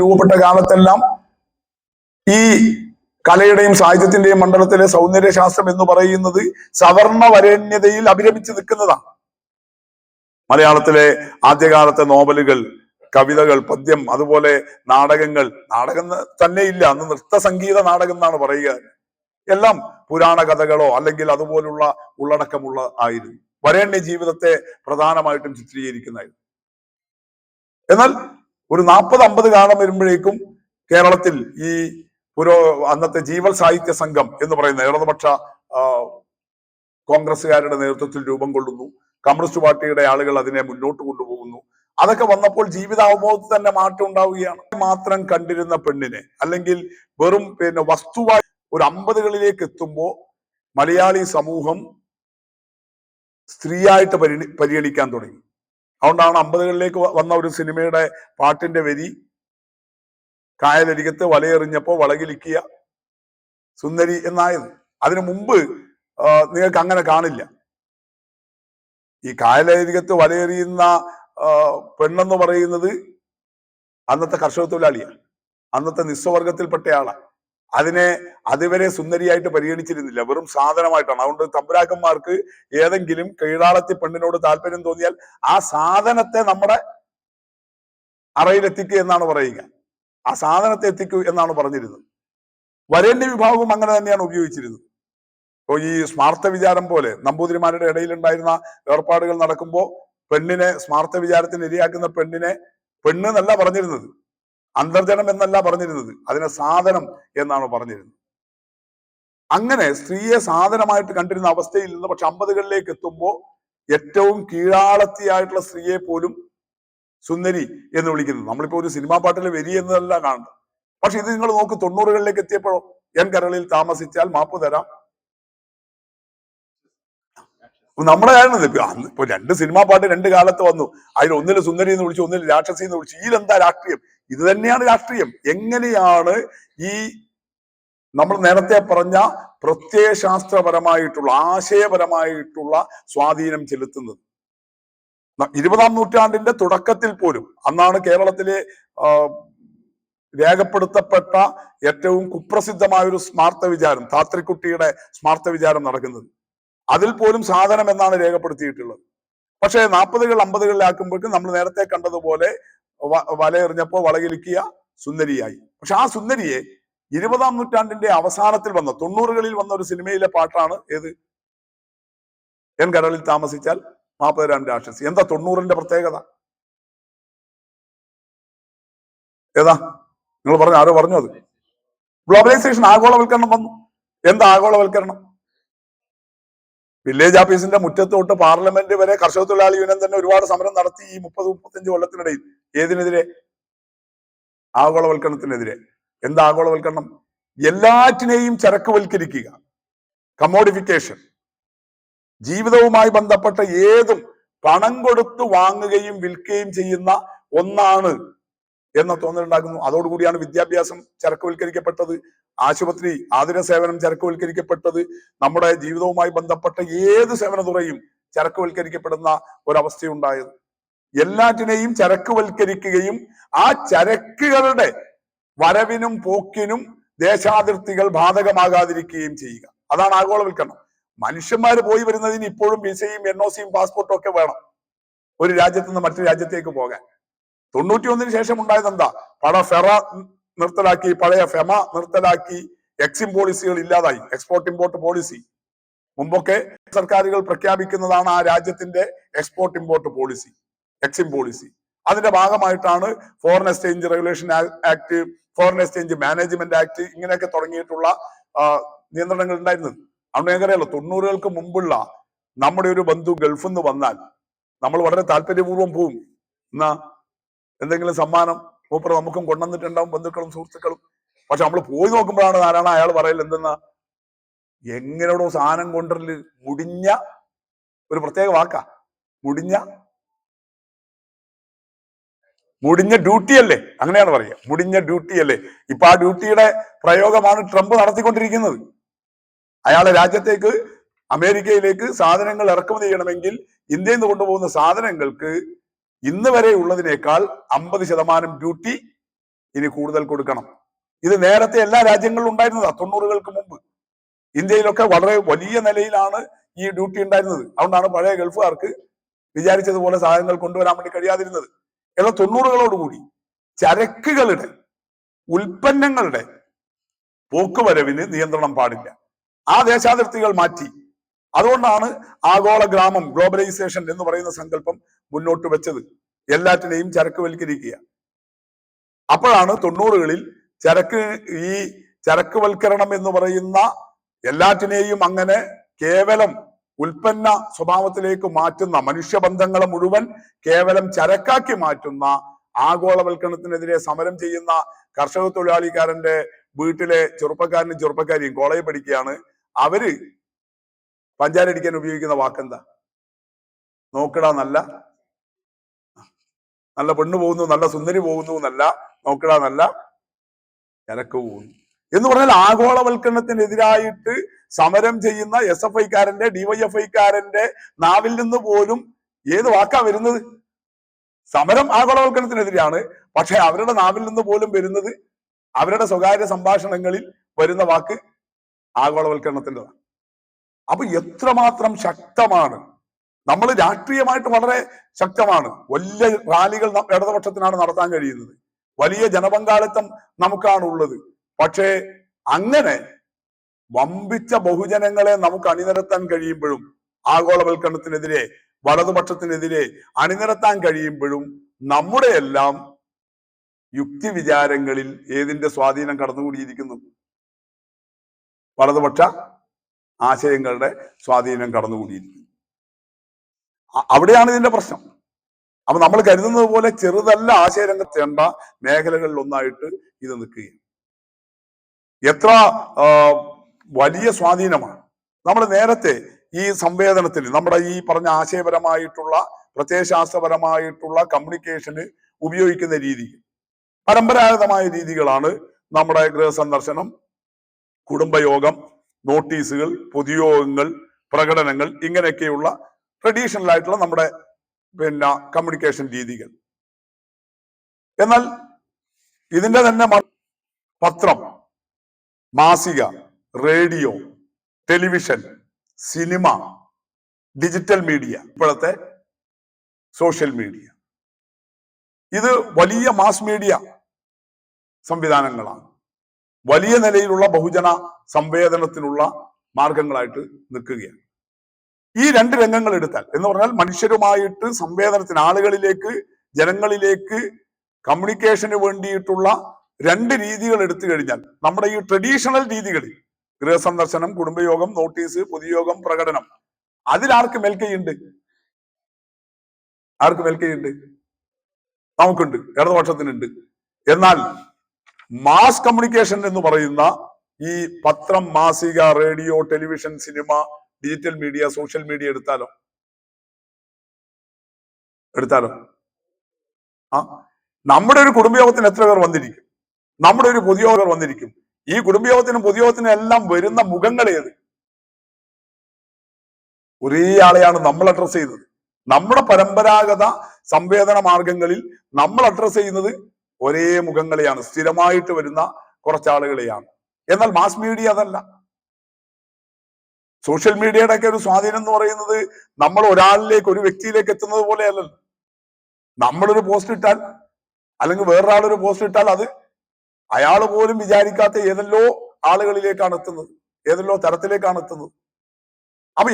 രൂപപ്പെട്ട കാലത്തെല്ലാം ഈ കലയുടെയും സാഹിത്യത്തിന്റെയും മണ്ഡലത്തിലെ സൗന്ദര്യശാസ്ത്രം എന്ന് പറയുന്നത് സവർണ വരേണ്യതയിൽ അഭിരമിച്ച് നിൽക്കുന്നതാണ്. മലയാളത്തിലെ ആദ്യകാലത്തെ നോവലുകൾ കവിതകൾ പദ്യം അതുപോലെ നാടകങ്ങൾ നാടകം ന്ന് തന്നെ ഇല്ല അന്ന് നൃത്ത സംഗീത നാടകം എന്നാണ് പറയുക. എല്ലാം പുരാണ കഥകളോ അല്ലെങ്കിൽ അതുപോലുള്ള ഉള്ളടക്കമുള്ള ആയിരുന്നു. വരേണ്യ ജീവിതത്തെ പ്രധാനമായിട്ടും ചിത്രീകരിക്കുന്നതായിരുന്നു. എന്നാൽ ഒരു നാൽപ്പത് അമ്പത് കാലം വരുമ്പോഴേക്കും കേരളത്തിൽ ഈ പുരോ അന്നത്തെ ജീവൽ സാഹിത്യ സംഘം എന്ന് പറയുന്ന ഇടതുപക്ഷ കോൺഗ്രസ്സുകാരുടെ നേതൃത്വത്തിൽ രൂപം കൊള്ളുന്നു. കമ്മ്യൂണിസ്റ്റ് പാർട്ടിയുടെ ആളുകൾ അതിനെ മുന്നോട്ട് കൊണ്ടുപോകുന്നു. അതൊക്കെ വന്നപ്പോൾ ജീവിതാവബോധത്തിൽ തന്നെ മാറ്റം ഉണ്ടാവുകയാണ്. മാത്രം കണ്ടിരുന്ന പെണ്ണിനെ അല്ലെങ്കിൽ വെറും പിന്നെ വസ്തുവായി ഒരു അമ്പതുകളിലേക്ക് എത്തുമ്പോൾ മലയാളി സമൂഹം സ്ത്രീയായിട്ട് പരിഗണിക്കാൻ തുടങ്ങി. അതുകൊണ്ടാണ് അമ്പതുകളിലേക്ക് വന്ന ഒരു സിനിമയുടെ പാട്ടിന്റെ വരി. കായലരികത്ത് വലയെറിഞ്ഞപ്പോ വളകിലിക്കിയ സുന്ദരി എന്നായത്. അതിനു മുമ്പ് നിങ്ങൾക്ക് അങ്ങനെ കാണില്ല. ഈ കായലരികത്ത് വലയെറിയുന്ന പെണ്ണെന്ന് പറയുന്നത് അന്നത്തെ കർഷക തൊഴിലാളിയാണ് അന്നത്തെ നിസ്വവർഗത്തിൽപ്പെട്ട ആളാണ് അതിനെ അതുവരെ സുന്ദരിയായിട്ട് പരിഗണിച്ചിരുന്നില്ല. വെറും സാധനമായിട്ടാണ്. അതുകൊണ്ട് തമ്പുരാക്കന്മാർക്ക് ഏതെങ്കിലും കീഴാളത്തി പെണ്ണിനോട് താല്പര്യം തോന്നിയാൽ ആ സാധനത്തെ നമ്മുടെ അറയിലെത്തിക്കുക എന്നാണ് പറയുക. ആ സാധനത്തെ എത്തിക്കൂ എന്നാണ് പറഞ്ഞിരുന്നത്. വരേണ്യ വിഭാഗവും അങ്ങനെ തന്നെയാണ് ഉപയോഗിച്ചിരുന്നത്. ഇപ്പൊ ഈ സ്മാർത്ഥ വിചാരം പോലെ നമ്പൂതിരിമാരുടെ ഇടയിലുണ്ടായിരുന്ന ഏർപ്പാടുകൾ നടക്കുമ്പോൾ പെണ്ണിനെ സ്മാർത്ഥ വിചാരത്തിന് ഇരയാക്കുന്ന പെണ്ണിനെ പെണ്ണ് എന്നല്ല പറഞ്ഞിരുന്നത്. അന്തർജനം എന്നല്ല പറഞ്ഞിരുന്നത്. അതിനെ സാധനം എന്നാണ് പറഞ്ഞിരുന്നത്. അങ്ങനെ സ്ത്രീയെ സാധനമായിട്ട് കണ്ടിരുന്ന അവസ്ഥയിൽ നിന്ന് പക്ഷെ അമ്പതുകളിലേക്ക് എത്തുമ്പോൾ ഏറ്റവും കീഴാളത്തിയായിട്ടുള്ള സ്ത്രീയെ പോലും സുന്ദരി എന്ന് വിളിക്കുന്നത്. നമ്മളിപ്പോ ഒരു സിനിമാ പാട്ടിലെ വരി എന്നതല്ല കാണുന്നത്. പക്ഷെ ഇത് നിങ്ങൾ നോക്ക് തൊണ്ണൂറുകളിലേക്ക് എത്തിയപ്പോഴോ? എൻ കരളിൽ താമസിച്ചാൽ മാപ്പ് തരാം. നമ്മുടെ കാരണം ഇപ്പൊ രണ്ട് സിനിമാ പാട്ട് രണ്ട് കാലത്ത് വന്നു. അതിൽ ഒന്നിൽ സുന്ദരി എന്ന് വിളിച്ചു ഒന്നിൽ രാക്ഷസി എന്ന് വിളിച്ചു. ഇതിലെന്താ രാഷ്ട്രീയം? ഇത് തന്നെയാണ് രാഷ്ട്രീയം. എങ്ങനെയാണ് ഈ നമ്മൾ നേരത്തെ പറഞ്ഞ പ്രത്യയശാസ്ത്രപരമായിട്ടുള്ള ആശയപരമായിട്ടുള്ള സ്വാധീനം ചെലുത്തുന്നത്. ഇരുപതാം നൂറ്റാണ്ടിന്റെ തുടക്കത്തിൽ പോലും അന്നാണ് കേരളത്തിലെ രേഖപ്പെടുത്തപ്പെട്ട ഏറ്റവും കുപ്രസിദ്ധമായ ഒരു സ്മാർത്ഥ വിചാരം താത്രിക്കുട്ടിയുടെ സ്മാർത്ഥ വിചാരം നടക്കുന്നത്. അതിൽ പോലും സാധനം എന്നാണ് രേഖപ്പെടുത്തിയിട്ടുള്ളത്. പക്ഷേ നാൽപ്പതുകൾ അമ്പതുകളിലാക്കുമ്പോഴേക്കും നമ്മൾ നേരത്തെ കണ്ടതുപോലെ വലയെറിഞ്ഞപ്പോൾ വലയെറിഞ്ഞപ്പോ വളകിലിക്കിയ സുന്ദരിയായി. പക്ഷെ ആ സുന്ദരിയെ ഇരുപതാം നൂറ്റാണ്ടിന്റെ അവസാനത്തിൽ വന്ന തൊണ്ണൂറുകളിൽ വന്ന ഒരു സിനിമയിലെ പാട്ടാണ് ഏത്? എൻ കടലിൽ താമസിച്ചാൽ മാപ്പതരാൻ രാക്ഷസി. എന്താ തൊണ്ണൂറിന്റെ പ്രത്യേകത? ഏതാ? നിങ്ങൾ പറഞ്ഞു ആരോ പറഞ്ഞു അത്? ഗ്ലോബലൈസേഷൻ ആഗോളവൽക്കരണം വന്നു. എന്താ ആഗോളവൽക്കരണം? വില്ലേജ് ഓഫീസിന്റെ മുറ്റത്ത് തൊട്ട് പാർലമെന്റ് വരെ കർഷക തൊഴിലാളി യൂണിയൻ തന്നെ ഒരുപാട് സമരം നടത്തി ഈ മുപ്പത് മുപ്പത്തഞ്ച് കൊല്ലത്തിനിടയിൽ. ഏതിനെതിരെ? ആഗോളവൽക്കരണത്തിനെതിരെ. എന്താ ആഗോളവൽക്കരണം? എല്ലാറ്റിനെയും ചരക്കുവൽക്കരിക്കുക കമോഡിഫിക്കേഷൻ ജീവിതവുമായി ബന്ധപ്പെട്ട ഏതും പണം കൊടുത്ത് വാങ്ങുകയും വിൽക്കുകയും ചെയ്യുന്ന ഒന്നാണ് എന്ന തോന്നലുണ്ടാകുന്നു. അതോടുകൂടിയാണ് വിദ്യാഭ്യാസം ചരക്കുവൽക്കരിക്കപ്പെട്ടത്. ആശുപത്രി ആതുര സേവനം ചരക്കുവൽക്കരിക്കപ്പെട്ടത്. നമ്മുടെ ജീവിതവുമായി ബന്ധപ്പെട്ട ഏത് സേവന തുറയും ചരക്കുവൽക്കരിക്കപ്പെടുന്ന ഒരവസ്ഥയുണ്ടായത്. എല്ലാറ്റിനെയും ചരക്കുവൽക്കരിക്കുകയും ആ ചരക്കുകളുടെ വരവിനും പോക്കിനും ദേശാതിർത്തികൾ ബാധകമാകാതിരിക്കുകയും ചെയ്യുക. അതാണ് ആഗോളവൽക്കരണം. മനുഷ്യന്മാർ പോയി വരുന്നതിന് ഇപ്പോഴും വിസയും എൻ ഒ സിയും പാസ്പോർട്ടും ഒക്കെ വേണം. ഒരു രാജ്യത്ത് നിന്ന് മറ്റു രാജ്യത്തേക്ക് പോകാൻ. തൊണ്ണൂറ്റി ഒന്നിന് ശേഷം ഉണ്ടായത് എന്താ? പഴ ഫെറ നിർത്തലാക്കി പഴയ ഫെമ നിർത്തലാക്കി എക്സിം പോളിസികൾ ഇല്ലാതായി. എക്സ്പോർട്ട് ഇമ്പോർട്ട് പോളിസി മുമ്പൊക്കെ സർക്കാരുകൾ പ്രഖ്യാപിക്കുന്നതാണ് ആ രാജ്യത്തിന്റെ export import policy EXIM policy. അതിന്റെ ഭാഗമായിട്ടാണ് foreign exchange regulation act foreign exchange management act ഇങ്ങനെയൊക്കെ തുടങ്ങിയിട്ടുള്ള നിയന്ത്രണങ്ങൾ ഉണ്ടായിരുന്നത്. അതുകൊണ്ട് ഞങ്ങൾക്കറിയാലോ തൊണ്ണൂറുകൾക്ക് മുമ്പുള്ള നമ്മുടെ ഒരു ബന്ധു ഗൾഫിൽ നിന്ന് വന്നാൽ നമ്മൾ വളരെ താല്പര്യപൂർവം പോവും. എന്നാ എന്തെങ്കിലും സമ്മാനം മൂപ്പർ നമുക്കും കൊണ്ടുവന്നിട്ടുണ്ടാവും ബന്ധുക്കളും സുഹൃത്തുക്കളും. പക്ഷെ നമ്മൾ പോയി നോക്കുമ്പോഴാണ് ആരാണ് അയാൾ പറയൽ എന്തെന്നാ എങ്ങനെയോടോ സാധനം കൊണ്ടുവരൽ? മുടിഞ്ഞ ഒരു പ്രത്യേക വാക്കാ. മുടിഞ്ഞ. മുടിഞ്ഞ ഡ്യൂട്ടി അല്ലേ? അങ്ങനെയാണ് പറയുക. മുടിഞ്ഞ ഡ്യൂട്ടി അല്ലേ? ഇപ്പൊ ആ ഡ്യൂട്ടിയുടെ പ്രയോഗമാണ് ട്രംപ് നടത്തിക്കൊണ്ടിരിക്കുന്നത്. അയാളെ രാജ്യത്തേക്ക് അമേരിക്കയിലേക്ക് സാധനങ്ങൾ ഇറക്കുമതി ചെയ്യണമെങ്കിൽ ഇന്ത്യയിൽ നിന്ന് കൊണ്ടുപോകുന്ന സാധനങ്ങൾക്ക് ഇന്ന് വരെ ഉള്ളതിനേക്കാൾ അമ്പത് ശതമാനം ഡ്യൂട്ടി ഇനി കൂടുതൽ കൊടുക്കണം. ഇത് നേരത്തെ എല്ലാ രാജ്യങ്ങളിലും ഉണ്ടായിരുന്നതാ തൊണ്ണൂറുകൾക്ക് മുമ്പ്. ഇന്ത്യയിലൊക്കെ വളരെ വലിയ നിലയിലാണ് ഈ ഡ്യൂട്ടി ഉണ്ടായിരുന്നത്. അതുകൊണ്ടാണ് പഴയ ഗൾഫുകാർക്ക് വിചാരിച്ചതുപോലെ സാധനങ്ങൾ കൊണ്ടുവരാൻ വേണ്ടി കഴിയാതിരുന്നത്. എന്നാൽ തൊണ്ണൂറുകളോടുകൂടി ചരക്കുകളുടെ ഉൽപ്പന്നങ്ങളുടെ പോക്കുവരവിന് നിയന്ത്രണം പാടില്ല. ആ ദേശാതിർത്തികൾ മാറ്റി. അതുകൊണ്ടാണ് ആഗോള ഗ്രാമം ഗ്ലോബലൈസേഷൻ എന്ന് പറയുന്ന സങ്കല്പം മുന്നോട്ട് വെച്ചത്. എല്ലാറ്റിനെയും ചരക്കുവൽക്കരിക്കുക. അപ്പോഴാണ് തൊണ്ണൂറുകളിൽ ചരക്ക് ഈ ചരക്കുവൽക്കരണം എന്ന് പറയുന്ന എല്ലാറ്റിനെയും അങ്ങനെ കേവലം ഉൽപ്പന്ന സ്വഭാവത്തിലേക്ക് മാറ്റുന്ന മനുഷ്യബന്ധങ്ങളെ മുഴുവൻ കേവലം ചരക്കാക്കി മാറ്റുന്ന ആഗോളവൽക്കരണത്തിനെതിരെ സമരം ചെയ്യുന്ന കർഷക തൊഴിലാളിക്കാരന്റെ വീട്ടിലെ ചെറുപ്പക്കാരനും ചെറുപ്പക്കാരിയും കോളേജ് പഠിക്കുകയാണ്. അവർ പഞ്ചാരടിക്കാൻ ഉപയോഗിക്കുന്ന വാക്കെന്താ? നോക്കടാ നല്ല. നല്ല പെണ്ണ് പോകുന്നു നല്ല സുന്ദരി പോകുന്നു എന്നല്ല. നോക്കടാ നല്ല. എനക്ക് പോകുന്നു. എന്ന് പറഞ്ഞാൽ ആഗോളവൽക്കരണത്തിനെതിരായിട്ട് സമരം ചെയ്യുന്ന എസ് എഫ് ഐക്കാരന്റെ ഡിവൈഎഫ് ഐക്കാരന്റെ നാവിൽ നിന്ന് പോലും ഏത് വാക്കാ വരുന്നത്? സമരം ആഗോളവൽക്കരണത്തിനെതിരെയാണ് പക്ഷെ അവരുടെ നാവിൽ നിന്ന് പോലും വരുന്നത് അവരുടെ സ്വകാര്യ സംഭാഷണങ്ങളിൽ വരുന്ന വാക്ക് ആഗോളവൽക്കരണത്തിന്റെതാണ്. അപ്പൊ എത്രമാത്രം ശക്തമാണ്? നമ്മൾ രാഷ്ട്രീയമായിട്ട് വളരെ ശക്തമാണ്. വലിയ റാലികൾ ഇടതുപക്ഷത്തിനാണ് നടത്താൻ കഴിയുന്നത്. വലിയ ജനപങ്കാളിത്തം നമുക്കാണ് ഉള്ളത് പക്ഷേ അങ്ങനെ വമ്പിച്ച ബഹുജനങ്ങളെ നമുക്ക് അണിനിരത്താൻ കഴിയുമ്പോഴും ആഗോളവൽക്കരണത്തിനെതിരെ വലതുപക്ഷത്തിനെതിരെ അണിനിരത്താൻ കഴിയുമ്പോഴും നമ്മുടെ എല്ലാം യുക്തി വിചാരങ്ങളിൽ ഏതിന്റെ സ്വാധീനം കടന്നുകൂടിയിരിക്കുന്നു? വലതുപക്ഷ ആശയങ്ങളുടെ സ്വാധീനം കടന്നുകൂടിയിരിക്കുന്നു. അ- അവിടെയാണ് ഇതിന്റെ പ്രശ്നം. അപ്പൊ നമ്മൾ കരുതുന്നത് പോലെ ചെറുതല്ല ആശയരംഗത്തേണ്ട മേഖലകളിൽ ഒന്നായിട്ട് ഇത് നിൽക്കുകയാണ്. എത്ര വലിയ സ്വാധീനമാണ്. നമ്മൾ നേരത്തെ ഈ സംവേദനത്തിൽ നമ്മുടെ ഈ പറഞ്ഞ ആശയപരമായിട്ടുള്ള പ്രത്യയശാസ്ത്രപരമായിട്ടുള്ള കമ്മ്യൂണിക്കേഷന് ഉപയോഗിക്കുന്ന രീതി പരമ്പരാഗതമായ രീതികളാണ് നമ്മുടെ ഗൃഹസന്ദർശനം കുടുംബയോഗം നോട്ടീസുകൾ പൊതുയോഗങ്ങൾ പ്രകടനങ്ങൾ ഇങ്ങനെയൊക്കെയുള്ള ട്രഡീഷണൽ ആയിട്ടുള്ള നമ്മുടെ പിന്നെ കമ്മ്യൂണിക്കേഷൻ രീതികൾ. എന്നാൽ ഇതിന്റെ തന്നെ പത്രം മാസിക radio television cinema digital media ഇപ്പോഴത്തെ സോഷ്യൽ മീഡിയ. ഇത് വലിയ മാസ് മീഡിയ സംവിധാനങ്ങളാണ്. വലിയ നിലയിലുള്ള ബഹുജന സംവേദനത്തിനുള്ള മാർഗങ്ങളായിട്ട് നിൽക്കുകയാണ്. ഈ രണ്ട് രംഗങ്ങൾ എടുത്താൽ എന്ന് പറഞ്ഞാൽ മനുഷ്യരുമായിട്ട് സംവേദനത്തിന് ആളുകളിലേക്ക് ജനങ്ങളിലേക്ക് കമ്മ്യൂണിക്കേഷന് വേണ്ടിയിട്ടുള്ള രണ്ട് രീതികൾ എടുത്തു കഴിഞ്ഞാൽ നമ്മുടെ ഈ ട്രഡീഷണൽ രീതികളിൽ ഗൃഹസന്ദർശനം കുടുംബയോഗം നോട്ടീസ് പൊതുയോഗം പ്രകടനം അതിലാർക്ക് മേൽക്കൈയുണ്ട്? ആർക്ക് മേൽക്കൈയുണ്ട്? നമുക്കുണ്ട് ഇടതുപക്ഷത്തിനുണ്ട്. എന്നാൽ മാസ് കമ്മ്യൂണിക്കേഷൻ എന്ന് പറയുന്ന ഈ പത്രം മാസിക radio television cinema digital media social media എടുത്താലോ? എടുത്താലോ? ആ നമ്മുടെ ഒരു കുടുംബയോഗത്തിന് എത്ര പേർ വന്നിരിക്കും? നമ്മുടെ ഒരു പൊതുയോഗം വന്നിരിക്കും. ഈ കുടുംബയോഗത്തിനും പൊതുയോഗത്തിനും എല്ലാം വരുന്ന മുഖങ്ങൾ ഏത്? ഒരേ ആളെയാണ് നമ്മൾ അഡ്രസ് ചെയ്തത് നമ്മുടെ പരമ്പരാഗത സംവേദന മാർഗങ്ങളിൽ നമ്മൾ അഡ്രസ് ചെയ്യുന്നത് ഒരേ മുഖങ്ങളെയാണ് സ്ഥിരമായിട്ട് വരുന്ന കുറച്ചാളുകളെയാണ്. എന്നാൽ മാസ് മീഡിയ അതല്ല. സോഷ്യൽ മീഡിയയുടെ ഒക്കെ ഒരു സ്വാധീനം എന്ന് പറയുന്നത് നമ്മൾ ഒരാളിലേക്ക് ഒരു വ്യക്തിയിലേക്ക് എത്തുന്നത് പോലെയല്ലല്ലോ. നമ്മളൊരു പോസ്റ്റ് ഇട്ടാൽ അല്ലെങ്കിൽ വേറൊരാളൊരു പോസ്റ്റ് ഇട്ടാൽ അത് അയാൾ പോലും വിചാരിക്കാത്ത ഏതെല്ലോ ആളുകളിലേക്കാണ് എത്തുന്നത്. ഏതെല്ലോ തരത്തിലേക്കാണ് എത്തുന്നത്. അപ്പൊ